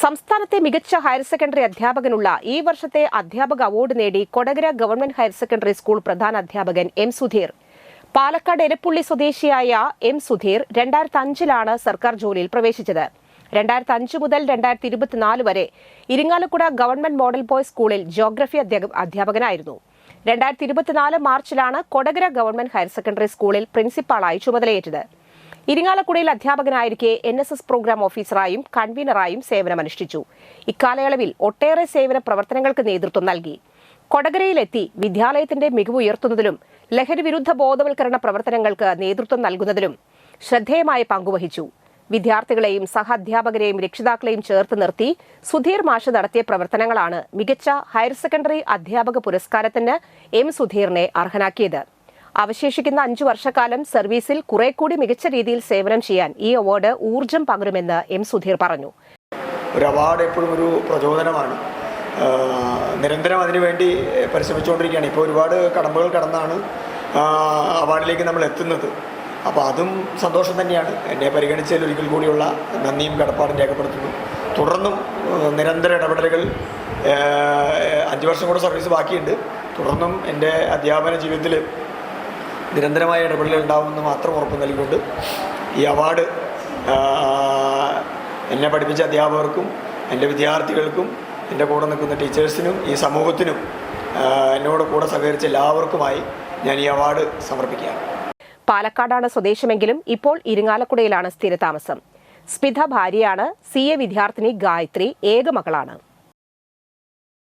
സംസ്ഥാനത്തെ മികച്ച higher secondary അധ്യാപകനുള്ള ഈ വർഷത്തെ അധ്യാപക അവാർഡ് നേടി Kodakara government higher secondary school പ്രധാന അധ്യാപകൻ എം സുധീർ. പാലക്കാട് എരപ്പുള്ളി സ്വദേശിയായ എം സുധീർ രണ്ടായിരത്തി അഞ്ചിലാണ് സർക്കാർ ജോലിയിൽ പ്രവേശിച്ചത്. രണ്ടായിരത്തി അഞ്ച് മുതൽ രണ്ടായിരത്തി ഇരുപത്തിനാല് വരെ ഇരിങ്ങാലക്കുട ഗവൺമെന്റ് മോഡൽ ബോയ്സ് സ്കൂളിൽ ജോഗ്രഫി അധ്യാപകനായിരുന്നു. രണ്ടായിരത്തി ഇരുപത്തിനാല് മാർച്ചിലാണ് കൊടകര ഗവൺമെന്റ് ഹയർ സെക്കൻഡറി സ്കൂളിൽ പ്രിൻസിപ്പാളായി ചുമതലയേറ്റത്. ഇരിങ്ങാലക്കുടയിൽ അധ്യാപകനായിരിക്കെ എൻ എസ് എസ് പ്രോഗ്രാം ഓഫീസറായും കൺവീനറായും സേവനമനുഷ്ഠിച്ചു. ഇക്കാലയളവിൽ ഒട്ടേറെ സേവന പ്രവർത്തനങ്ങൾക്ക് നേതൃത്വം നൽകി. കൊടകരയിലെത്തി വിദ്യാലയത്തിന്റെ മികവ് ഉയർത്തുന്നതിലും ലഹരി വിരുദ്ധ ബോധവൽക്കരണ പ്രവർത്തനങ്ങൾക്ക് നേതൃത്വം നൽകുന്നതിലും ശ്രദ്ധേയമായ പങ്കുവഹിച്ചു. വിദ്യാർത്ഥികളെയും സഹാധ്യാപകരെയും രക്ഷിതാക്കളെയും ചേർത്ത് നിർത്തി സുധീർ മാഷ് നടത്തിയ പ്രവർത്തനങ്ങളാണ് മികച്ച ഹയർ സെക്കൻഡറി അധ്യാപക പുരസ്കാരത്തിന് എം സുധീറിനെ അർഹനാക്കിയത്. അവശേഷിക്കുന്ന അഞ്ചു വർഷക്കാലം സർവീസിൽ കുറെ കൂടി മികച്ച രീതിയിൽ സേവനം ചെയ്യാൻ ഈ അവാർഡ് ഊർജം പകരുമെന്ന് എം സുധീർ പറഞ്ഞു. ഒരു അവാർഡ് എപ്പോഴും ഒരു പ്രചോദനമാണ്. നിരന്തരം അതിനുവേണ്ടി പരിശ്രമിച്ചുകൊണ്ടിരിക്കുകയാണ്. ഇപ്പോൾ ഒരുപാട് കടമ്പകൾ കടന്നാണ് അവാർഡിലേക്ക് നമ്മൾ എത്തുന്നത്. അപ്പോൾ അതും സന്തോഷം തന്നെയാണ്. എന്നെ പരിഗണിച്ചതിൽ ഒരിക്കൽ കൂടിയുള്ള നന്ദിയും കടപ്പാടും രേഖപ്പെടുത്തുന്നു. തുടർന്നും നിരന്തര ഇടപെടലുകൾ അഞ്ച് വർഷം കൂടെ സർവീസ് ബാക്കിയുണ്ട്. തുടർന്നും എന്റെ അധ്യാപന ജീവിതത്തിൽ നിരന്തരമായ ഇടപെടൽ ഉണ്ടാവുമെന്ന് മാത്രം ഉറപ്പ് നൽകിക്കൊണ്ട് ഈ അവാർഡ് എന്നെ പഠിപ്പിച്ച അധ്യാപകർക്കും എന്റെ വിദ്യാർത്ഥികൾക്കും എന്റെ കൂടെ നിൽക്കുന്ന ടീച്ചേഴ്സിനും ഈ സമൂഹത്തിനും എന്നോട് കൂടെ സഹകരിച്ച എല്ലാവർക്കുമായി ഞാൻ ഈ അവാർഡ് സമർപ്പിക്കുകയാണ്. പാലക്കാടാണ് സ്വദേശമെങ്കിലും ഇപ്പോൾ ഇരിങ്ങാലക്കുടയിലാണ് സ്ഥിരതാമസം. സ്മിത ഭാര്യയാണ്. സി എ വിദ്യാർത്ഥിനി ഗായത്രി. ഏക മകളാണ്.